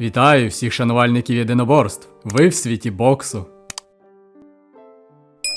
Вітаю всіх шанувальників єдиноборств. Ви в світі боксу.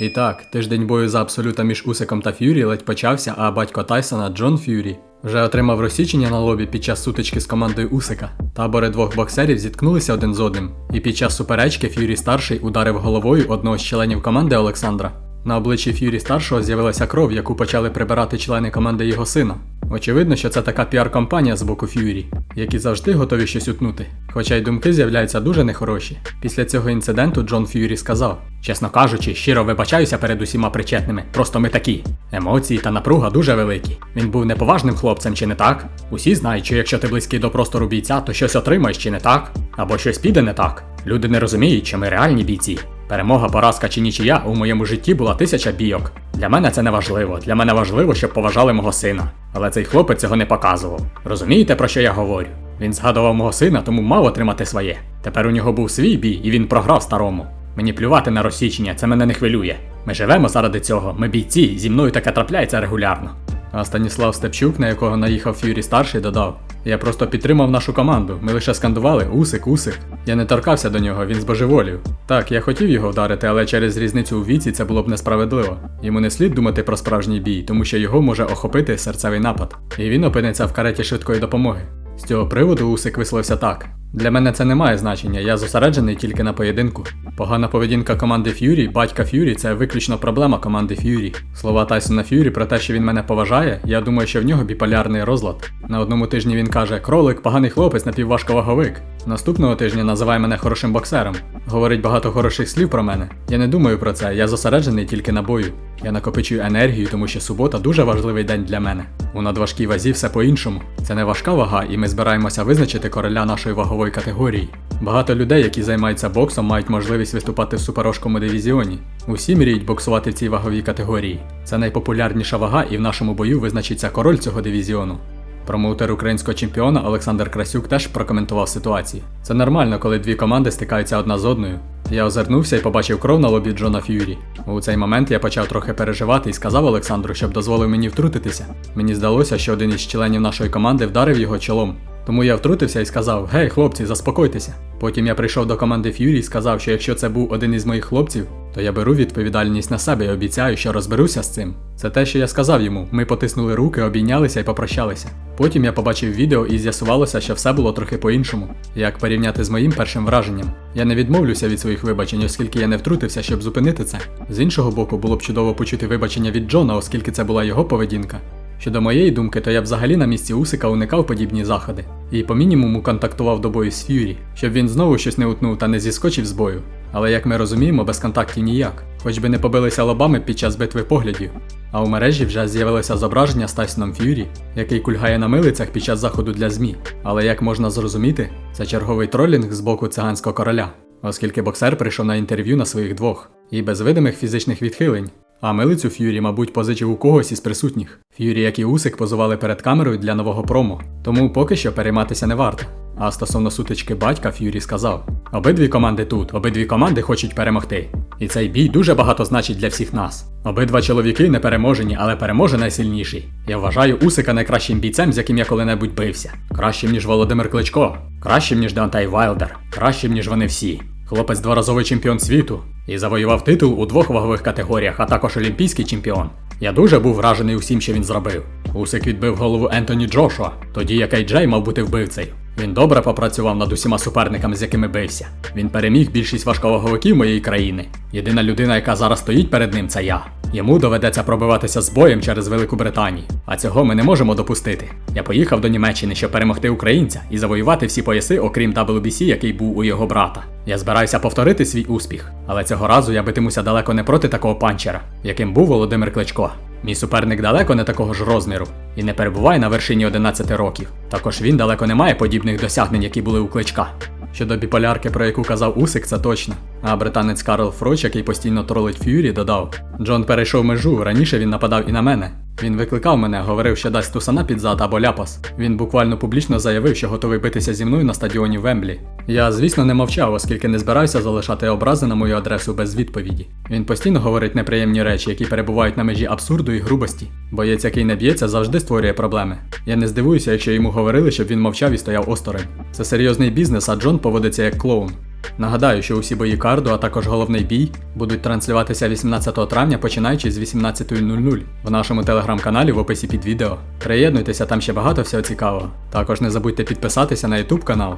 І так, тиждень бою за абсолюта між Усиком та Ф'юрі ледь почався, а батько Тайсона Джон Ф'юрі вже отримав розсічення на лобі під час сутички з командою Усика. Табори двох боксерів зіткнулися один з одним, і під час суперечки Ф'юрі старший ударив головою одного з членів команди Олександра. На обличчі Ф'юрі старшого з'явилася кров, яку почали прибирати члени команди його сина. Очевидно, що це така піар-компанія з боку Ф'юрі, які завжди готові щось утнути. Хоча й думки з'являються дуже нехороші. Після цього інциденту Джон Ф'юрі сказав: Чесно кажучи, щиро вибачаюся перед усіма причетними. Просто ми такі. Емоції та напруга дуже великі. Він був неповажним хлопцем, чи не так? Усі знають, що якщо ти близький до простору бійця, то щось отримаєш, чи не так? Або щось піде не так. Люди не розуміють, що ми реальні бійці. Перемога, поразка чи нічия у моєму житті була тисяча бійок. Для мене це не важливо. Для мене важливо, щоб поважали мого сина. Але цей хлопець цього не показував. Розумієте, про що я говорю? Він згадував мого сина, тому мав отримати своє. Тепер у нього був свій бій, і він програв старому. Мені плювати на розсічення, це мене не хвилює. Ми живемо заради цього, ми бійці, зі мною таке трапляється регулярно. А Станіслав Степчук, на якого наїхав Ф'юрі старший, додав: Я просто підтримав нашу команду. Ми лише скандували Усик, Усик. Я не торкався до нього, він збожеволів. Так, я хотів його вдарити, але через різницю у віці це було б несправедливо. Йому не слід думати про справжній бій, тому що його може охопити серцевий напад, і він опиниться в кареті швидкої допомоги. З цього приводу Усик висловився так. Для мене це не має значення, я зосереджений тільки на поєдинку. Погана поведінка команди Ф'юрі, батька Ф'юрі це виключно проблема команди Ф'юрі. Слова Тайсона Ф'юрі про те, що він мене поважає, я думаю, що в нього біполярний розлад. На одному тижні він каже: кролик, поганий хлопець, напівважковаговик. Наступного тижня називає мене хорошим боксером. Говорить багато хороших слів про мене. Я не думаю про це, я зосереджений тільки на бою. Я накопичую енергію, тому що субота дуже важливий день для мене. У надважкій вазі все по-іншому. Це не важка вага, і ми збираємося визначити короля нашої вагової категорії. Багато людей, які займаються боксом, мають можливість виступати в суперожкому дивізіоні. Усі мріють боксувати в цій ваговій категорії. Це найпопулярніша вага, і в нашому бою визначиться король цього дивізіону. Промоутер українського чемпіона Олександр Красюк теж прокоментував ситуацію. Це нормально, коли дві команди стикаються одна з одною. Я озирнувся і побачив кров на лобі Джона Ф'юрі. У цей момент я почав трохи переживати і сказав Олександру, щоб дозволив мені втрутитися. Мені здалося, що один із членів нашої команди вдарив його чолом. Тому я втрутився і сказав: Гей, хлопці, заспокойтеся. Потім я прийшов до команди Ф'юрі і сказав, що якщо це був один із моїх хлопців, то я беру відповідальність на себе і обіцяю, що розберуся з цим. Це те, що я сказав йому. Ми потиснули руки, обійнялися і попрощалися. Потім я побачив відео і з'ясувалося, що все було трохи по-іншому. Як порівняти з моїм першим враженням? Я не відмовлюся від своїх вибачень, оскільки я не втрутився, щоб зупинити це. З іншого боку, було б чудово почути вибачення від Джона, оскільки це була його поведінка. Щодо моєї думки, то я взагалі на місці Усика уникав подібні заходи і по мінімуму контактував до бою з Ф'юрі, щоб він знову щось не утнув та не зіскочив з бою. Але як ми розуміємо, без контактів ніяк, хоч би не побилися лобами під час битви поглядів. А у мережі вже з'явилося зображення з Тайсоном Ф'юрі, який кульгає на милицях під час заходу для ЗМІ. Але як можна зрозуміти, це черговий тролінг з боку циганського короля, оскільки боксер прийшов на інтерв'ю на своїх двох і без видимих фізичних відхилень. А милицю Ф'юрі, мабуть, позичив у когось із присутніх. Ф'юрі, як і Усик, позували перед камерою для нового промо, тому поки що перейматися не варто. А стосовно сутички батька, Ф'юрі сказав: обидві команди тут, обидві команди хочуть перемогти. І цей бій дуже багато значить для всіх нас. Обидва чоловіки не переможені, але переможе найсильніший. Я вважаю Усика найкращим бійцем, з яким я коли-небудь бився. Кращим, ніж Володимир Кличко, кращим, ніж Деонтай Вайлдер, кращим, ніж вони всі. Хлопець дворазовий чемпіон світу і завоював титул у двох вагових категоріях, а також олімпійський чемпіон. Я дуже був вражений усім, що він зробив. Усик відбив голову Ентоні Джошуа, тоді як Ей Джей мав бути вбивцею. Він добре попрацював над усіма суперниками, з якими бився. Він переміг більшість важковаговиків моєї країни. Єдина людина, яка зараз стоїть перед ним, це я. Йому доведеться пробиватися з боєм через Велику Британію, а цього ми не можемо допустити. Я поїхав до Німеччини, щоб перемогти українця і завоювати всі пояси, окрім WBC, який був у його брата. Я збираюся повторити свій успіх, але цього разу я битимуся далеко не проти такого панчера, яким був Володимир Кличко. Мій суперник далеко не такого ж розміру і не перебуває на вершині 11 років. Також він далеко не має подібних досягнень, які були у кличка. Щодо біполярки, про яку казав Усик, це точно. А британець Карл Фроч, який постійно тролить Ф'юрі, додав: Джон перейшов межу, раніше він нападав і на мене. Він викликав мене, говорив, що дасть тусана під зад або ляпас. Він буквально публічно заявив, що готовий битися зі мною на стадіоні Вемблі. Я, звісно, не мовчав, оскільки не збирався залишати образи на мою адресу без відповіді. Він постійно говорить неприємні речі, які перебувають на межі абсурду і грубості. Боєць, який не б'ється, завжди створює проблеми. Я не здивуюся, якщо йому говорили, щоб він мовчав і стояв осторонь. Це серйозний бізнес, а Джон поводиться як клоун. Нагадаю, що усі бої карду, а також головний бій будуть транслюватися 18 травня, починаючи з 18.00 в нашому телеграм-каналі в описі під відео. Приєднуйтеся, там ще багато всього цікавого. Також не забудьте підписатися на YouTube канал.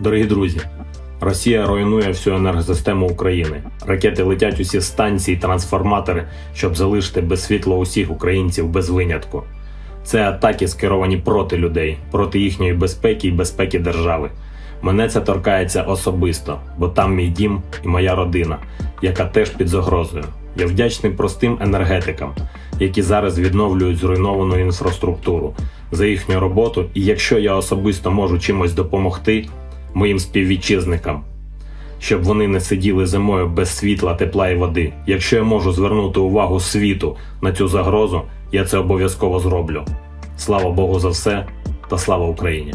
Дорогі друзі, Росія руйнує всю енергосистему України. Ракети летять усі станції, трансформатори, щоб залишити без світла усіх українців без винятку. Це атаки скеровані проти людей, проти їхньої безпеки і безпеки держави. Мене це торкається особисто, бо там мій дім і моя родина, яка теж під загрозою. Я вдячний простим енергетикам, які зараз відновлюють зруйновану інфраструктуру за їхню роботу. І якщо я особисто можу чимось допомогти моїм співвітчизникам, щоб вони не сиділи зимою без світла, тепла і води. Якщо я можу звернути увагу світу на цю загрозу, я це обов'язково зроблю. Слава Богу за все та слава Україні!